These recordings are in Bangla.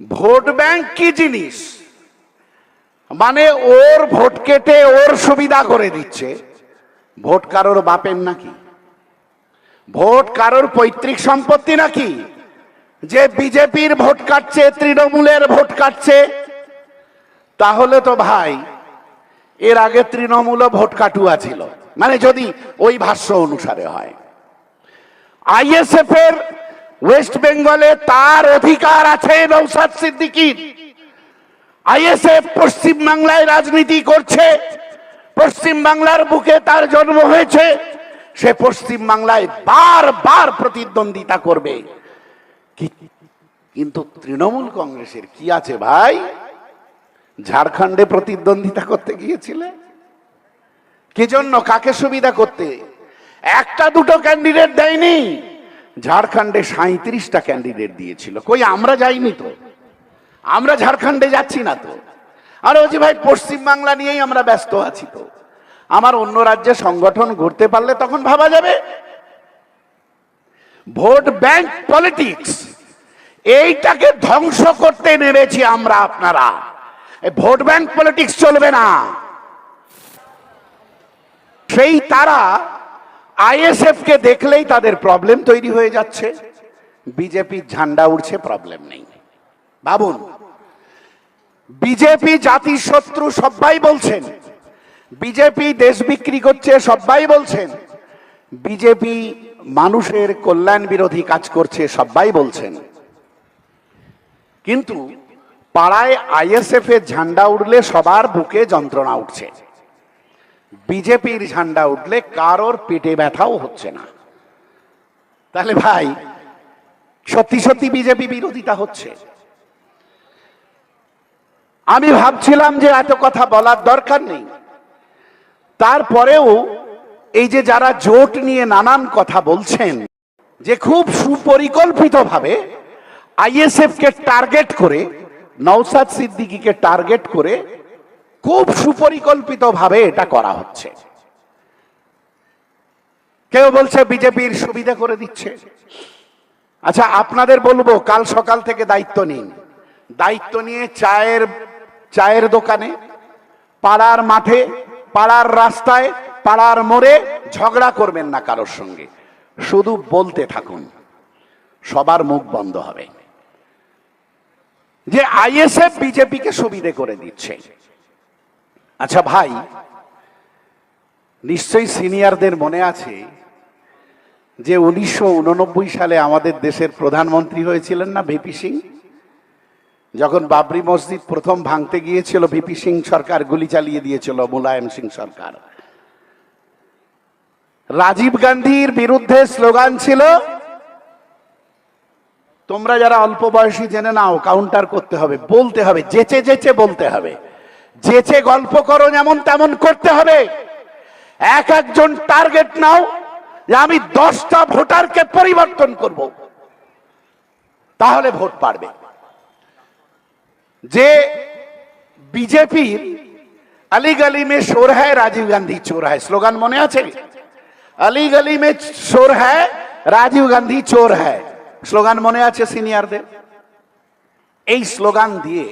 ভোট ব্যাংক কি জিনিস? মানে ওর ভোট কেটে ওর সুবিধা করে দিচ্ছে। ভোট কারোর বাপের নাকি? ভোট কারোর পৈতৃক সম্পত্তি নাকি? যে বিজেপির ভোট কাটছে, তৃণমূলের ভোট কাটছে। তাহলে তো ভাই, এর আগে তৃণমূল ভোট কাটুয়া ছিল। মানে যদি ওই ভাষ্য অনুসারে হয়। আইএসএফ এর ওয়েস্ট বেঙ্গলে তার অধিকার আছে নৌসাদ সিদ্দিকির। আইএসএফ পশ্চিম বাংলায় রাজনীতি করছে, পশ্চিম বাংলার বুকে তার জন্ম হয়েছে, সে পশ্চিম বাংলায় বারবার প্রতিদ্বন্দ্বিতা করবে। কিন্তু তৃণমূল কংগ্রেসের কি আছে ভাই? ঝাড়খণ্ডে প্রতিদ্বন্দ্বিতা করতে গিয়েছিলে? কি জন্য? কাকে সুবিধা করতে? একটা দুটো ক্যান্ডিডেট দেয়নি। ঝাড়খণ্ডে সাঁত্রিশটা ক্যান্ডিডেট দিয়েছিল। কই, আমরা যাইনি তো? আমরা ঝাড়খণ্ডে যাচ্ছি না তো? আর যে ভাই পশ্চিম বাংলা নিয়েই আমরা ব্যস্ত আছি তো। আমার অন্য রাজ্যে সংগঠন ঘুরতে পারলে তখন ভাবা যাবে। ভোট ব্যাংক পলিটিক্স, এইটাকে ধ্বংস করতে নেমেছি আমরা আপনারা। ভোট ব্যাংক পলিটিক্স চলবে না। সেই তারা আইএসএফ কে দেখলেই তাদের প্রবলেম তৈরি হয়ে যাচ্ছে। বিজেপির ঝান্ডা উঠছে প্রবলেম নেই। ভাবুন, বিজেপি জাতির শত্রু সবাই বলছেন, বিজেপি দেশ বিক্রি করছে সবাই বলছেন, বিজেপি মানুষের কল্যাণ বিরোধী কাজ করছে সবাই বলছেন। কিন্তু পাড়ায় আইএসএফ এর ঝান্ডা উঠলে সবার বুকে যন্ত্রণা উঠছে। বিজেপির ঝান্ডা উঠলে কারোর পেটে ব্যথাও হচ্ছে না। তাহলে ভাই, সত্যি সত্যি বিজেপি বিরোধিতা হচ্ছে। আমি ভাবছিলাম যে এত কথা বলার দরকার নেই। তারপরেও এই যে যারা জোট নিয়ে নানান কথা বলছেন, যে খুব সুপরিকল্পিতভাবে আইএসএফ কে টার্গেট করে নওসাদ সিদ্দিকিকে টার্গেট করে খুব সুপরিকল্পিতভাবে এটা করা হচ্ছে। কেউ বলছে বিজেপির সুবিধা করে দিচ্ছে। আচ্ছা আপনাদের বলব, কাল সকাল থেকে দায়িত্ব নিন। দায়িত্ব নিয়ে চায়ের চায়ের দোকানে, পাড়ার মাঠে, পাড়ার রাস্তায়, পাড়ার মোড়ে ঝগড়া করবেন না কারোর সঙ্গে। শুধু বলতে থাকুন, সবার মুখ বন্ধ হবে। যে আইএসএফ বিজেপিকে সুবিধে করে দিচ্ছে। আচ্ছা ভাই, নিশ্চয়ই সিনিয়রদের মনে আছে যে উনিশশো উন নব্বই সালে আমাদের দেশের প্রধানমন্ত্রী হয়েছিলেন না ভিপি সিং? যখন বাবরি মসজিদ প্রথম ভাঙতে গিয়েছিল, ভিপি সিং সরকার গুলি চালিয়ে দিয়েছিল, মুলায়ম সিং সরকার। রাজীব গান্ধীর বিরুদ্ধে স্লোগান ছিল, তোমরা যারা অল্প বয়সী জেনে নাও কাউন্টার করতে হবে, বলতে হবে, যেচে যেচে বলতে হবে। যেচে গল্প করো যেমন তেমন করতে হবে। এক একজন টার্গেট নাও যে আমি দশটা ভোটারকে পরিবর্তন করব। তাহলে ভোট পারবে যে বিজেপির আলী মে সোর হ্যায়, রাজীব গান্ধী চোর হ্যায়, স্লোগান মনে আছে? আলী গলি মে সোর হ্যায়, রাজীব গান্ধী চোর হ্যায়, স্লোগান মনে আছে সিনিয়রদের এই স্লোগান দিয়ে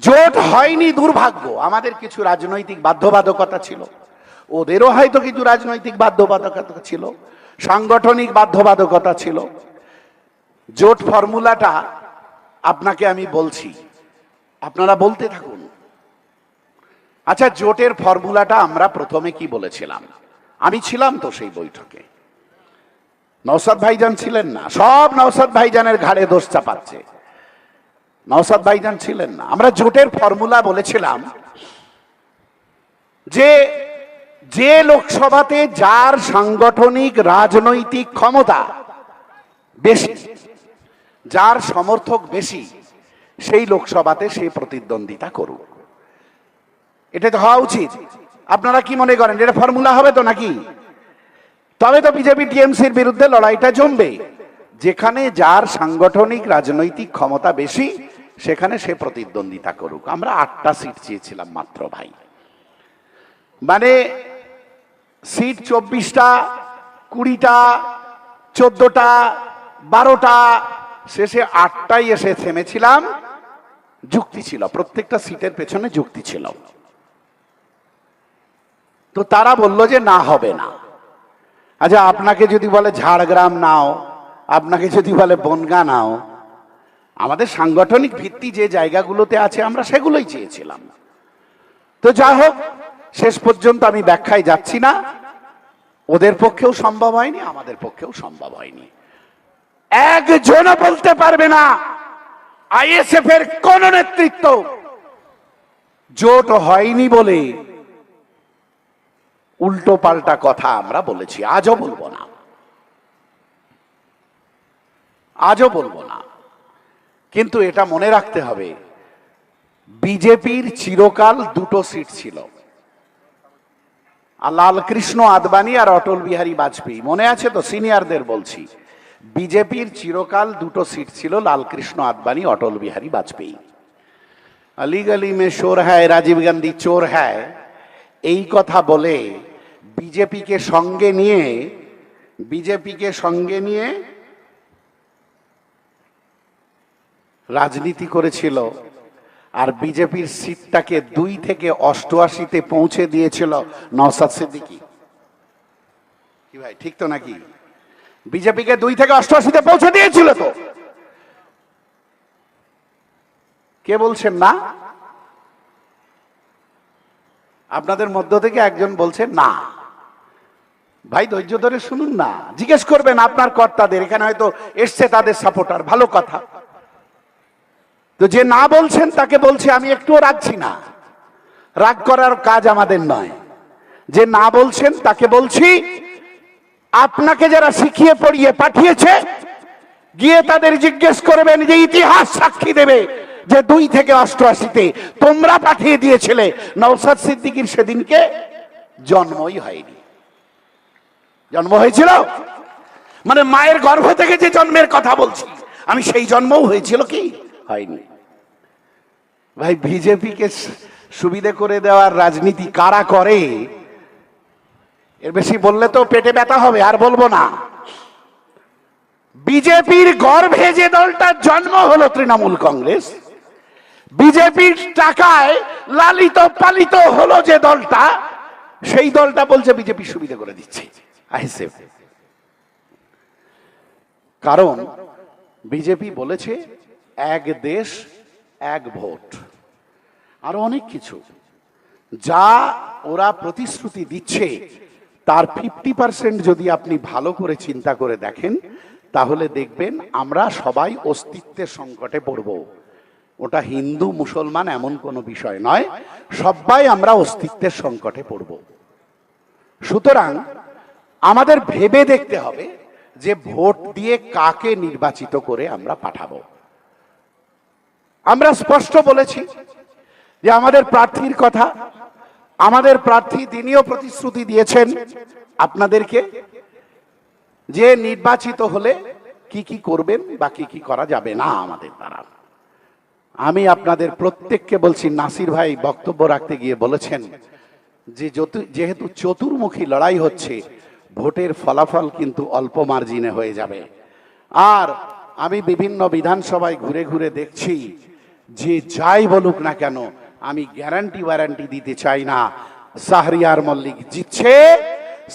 জোট হয়নি দুর্ভাগ্য। আমাদের কিছু রাজনৈতিক বাধ্যবাধকতা ছিল। ওদেরও হয়তো কিছু রাজনৈতিক বাধ্যবাধকতা ছিল। সাংগঠনিক বাধ্যবাধকতা ছিল। জোট ফর্মুলাটা আপনাকে আমি বলছি। আপনারা বলতে থাকুন। আচ্ছা জোটের ফর্মুলাটা আমরা প্রথমে কি বলেছিলাম? আমি ছিলাম তো সেই বৈঠকে। নৌসাদ ভাইজান ছিলেন না। সব নৌসাদ ভাইজানের ঘাড়ে দোষ চাপাচ্ছে। নওসাদ ভাইজান ছিলেন না। আমরা জোটের ফর্মুলা বলেছিলাম যে যে লোকসভাতে যার সাংগঠনিক রাজনৈতিক ক্ষমতা বেশি, যার সমর্থক বেশি, সেই লোকসভাতে সে প্রতিদ্বন্দ্বিতা করুক। এটা তো হওয়া উচিত। আপনারা কি মনে করেন, এটা ফর্মুলা হবে তো নাকি? তবে তো বিজেপি টিএমসির বিরুদ্ধে লড়াইটা জমবে। যেখানে যার সাংগঠনিক রাজনৈতিক ক্ষমতা বেশি সেখানে সে প্রতিদ্বন্দ্বিতা করুক। আমরা আটটা সিট চেয়েছিলাম মাত্র ভাই। মানে সিট চব্বিশটা, কুড়িটা, চোদ্দটা, বারোটা, শেষে আটটায় এসে থেমেছিলাম। যুক্তি ছিল, প্রত্যেকটা সিটের পেছনে যুক্তি ছিল। তো তারা বলল যে না, হবে না। আচ্ছা আপনাকে যদি বলে ঝাড়গ্রাম নাও, আপনাকে যদি বলে বনগা নাও আমাদের সাংগঠনিক ভিত্তি যে জায়গাগুলোতে আছে, আমরা সেগুলোই চেয়েছিলাম। তো যাই হোক, শেষ পর্যন্ত আমি ব্যাখ্যায় যাচ্ছি না। ওদের পক্ষেও সম্ভব হয়নি, আমাদের পক্ষেও সম্ভব হয়নি। একজনও বলতে পারবে না আইএসএফ এর কোন নেতৃত্ব। জোট হয়নি বলে উল্টো পাল্টা কথা আমরা বলেছি, আজও বলব না। আজও বলব না। কিন্তু এটা মনে রাখতে হবে, বিজেপির চিরকাল দুটো সিট ছিল। আর লালকৃষ্ণ আদবানি আর অটল বিহারী বাজপেয়ী, মনে আছে তো? সিনিয়রদের বলছি। বিজেপির চিরকাল দুটো সিট ছিল লালকৃষ্ণ আদবানি, অটল বিহারী বাজপেয়ী। আলিগলি মে শোর হ্যায়, রাজীব গান্ধী চোর হ্যায়, এই কথা বলে বিজেপিকে সঙ্গে নিয়ে, বিজেপিকে সঙ্গে নিয়ে রাজনীতি করেছিল আর বিজেপির সিটটাকে দুই থেকে অষ্টআশিতে পৌঁছে দিয়েছিল নওসাদ সিদ্দিকী। কি ভাই, ঠিক তো নাকি? বিজেপিকে দুই থেকে অষ্টআশিতে পৌঁছে দিয়েছিল তো। কে বলছেন না? আপনাদের মধ্য থেকে একজন বলছেন না। ভাই, ধৈর্য ধরে শুনুন না। জিজ্ঞেস করবেন আপনার কর্তাদের, এখানে হয়তো এসছে তাদের সাপোর্টার ভালো কথা। তো যে না বলছেন, তাকে বলছে, আমি একটুও রাখছি না। রাগ করার কাজ আমাদের নয়। যে না বলছেন, তাকে বলছি, আপনাকে যারা শিখিয়ে পড়িয়ে পাঠিয়েছে, গিয়ে তাদের জিজ্ঞেস করবেন যে ইতিহাস সাক্ষী দেবে যে দুই থেকে অষ্টআশিতে তোমরা পাঠিয়ে দিয়েছিলে। নৌসাদ সিদ্দিকির সেদিনকে জন্মই হয়নি। জন্ম হয়েছিল? মানে মায়ের গর্ভ থেকে যে জন্মের কথা বলছি, আমি সেই জন্মও হয়েছিল কি? হয়নি। ভাই, বিজেপিকে সুবিধে করে দেওয়ার রাজনীতি কারা করে, এর বেশি বললে তো পেটে ব্যথা হবে, আর বলব না। বিজেপির গর্ভে যে দলটার জন্ম হলো তৃণমূল কংগ্রেস, বিজেপির টাকায় লালিত পালিত হলো যে দলটা, সেই দলটা বলছে বিজেপি সুবিধা করে দিচ্ছে। কারণ বিজেপি বলেছে এক দেশ, এক ভোট। আরও অনেক কিছু। যা ওরা প্রতিশ্রুতি দিচ্ছে, তার ফিফটি পার্সেন্ট যদি আপনি ভালো করে চিন্তা করে দেখেন, তাহলে দেখবেন আমরা সবাই অস্তিত্বের সংকটে পড়ব। ওটা হিন্দু, মুসলমান এমন কোনো বিষয় নয়, সবাই আমরা অস্তিত্বের সংকটে পড়ব। সুতরাং আমাদের ভেবে দেখতে হবে যে ভোট দিয়ে কাকে নির্বাচিত করে আমরা পাঠাবো। আমরা স্পষ্ট বলেছি যে আমাদের প্রার্থীর কথা, আমাদের প্রার্থী তিনিও প্রতিশ্রুতি দিয়েছেন আপনাদেরকে যে নির্বাচিত হলে কি কি করবেন বা কি কি করা যাবে না আমাদের দ্বারা। আমি আপনাদের প্রত্যেককে বলছি, নাসির ভাই বক্তব্য রাখতে গিয়ে বলেছেন যে যেহেতু চতুর্মুখী লড়াই হচ্ছে, ভোটের ফলাফল কিন্তু অল্প মার্জিনে হয়ে যাবে। আর আমি বিভিন্ন বিধানসভায় ঘুরে ঘুরে দেখছি যে যাই বলুক না কেন, আমি গ্যারান্টি ওয়ারান্টি দিতে চাই না। সাহরিয়ার মল্লিক জিতছে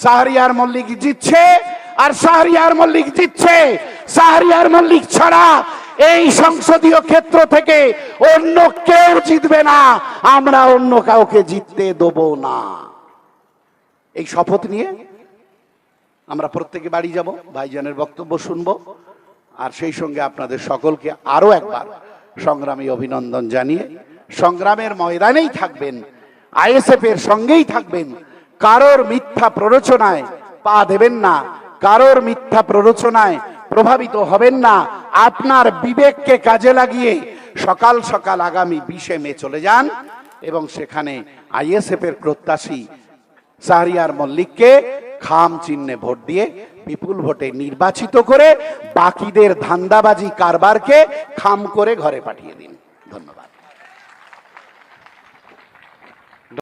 শাহরিয়ার মল্লিক জিতছে, আর সাহরিয়ার মল্লিক জিতছে। শাহরিয়ার মল্লিক ছাড়া এই সংসদীয় ক্ষেত্র থেকে অন্য কেউ জিতবে না। আমরা অন্য কাউকে জিততে দেবো না। এই শপথ নিয়ে আমরা প্রত্যেকে বাড়ি যাব, ভাইজানের বক্তব্য শুনব, আর সেই সঙ্গে আপনাদের সকলকে আরও একবার সংগ্রামী অভিনন্দন জানিয়ে সংগ্রামের ময়দানেই থাকবেন আইএসএফ এর সঙ্গেই থাকবেন। কারোর মিথ্যা প্ররোচনায় পা দেবেন না, কারোর মিথ্যা প্ররোচনায় প্রভাবিত হবেন না। আপনার বিবেককে কাজে লাগিয়ে সকাল সকাল আগামী বিশে মে চলে যান এবং সেখানে আইএসএফ এর প্রত্যাশী শাহরিয়ার মল্লিককে খাম চিহ্নে ভোট দিয়ে বিপুল ভোটে নির্বাচিত করে বাকিদের ধান্দাবাজি কারবারকে খাম করে ঘরে পাঠিয়ে দিন। ধন্যবাদ।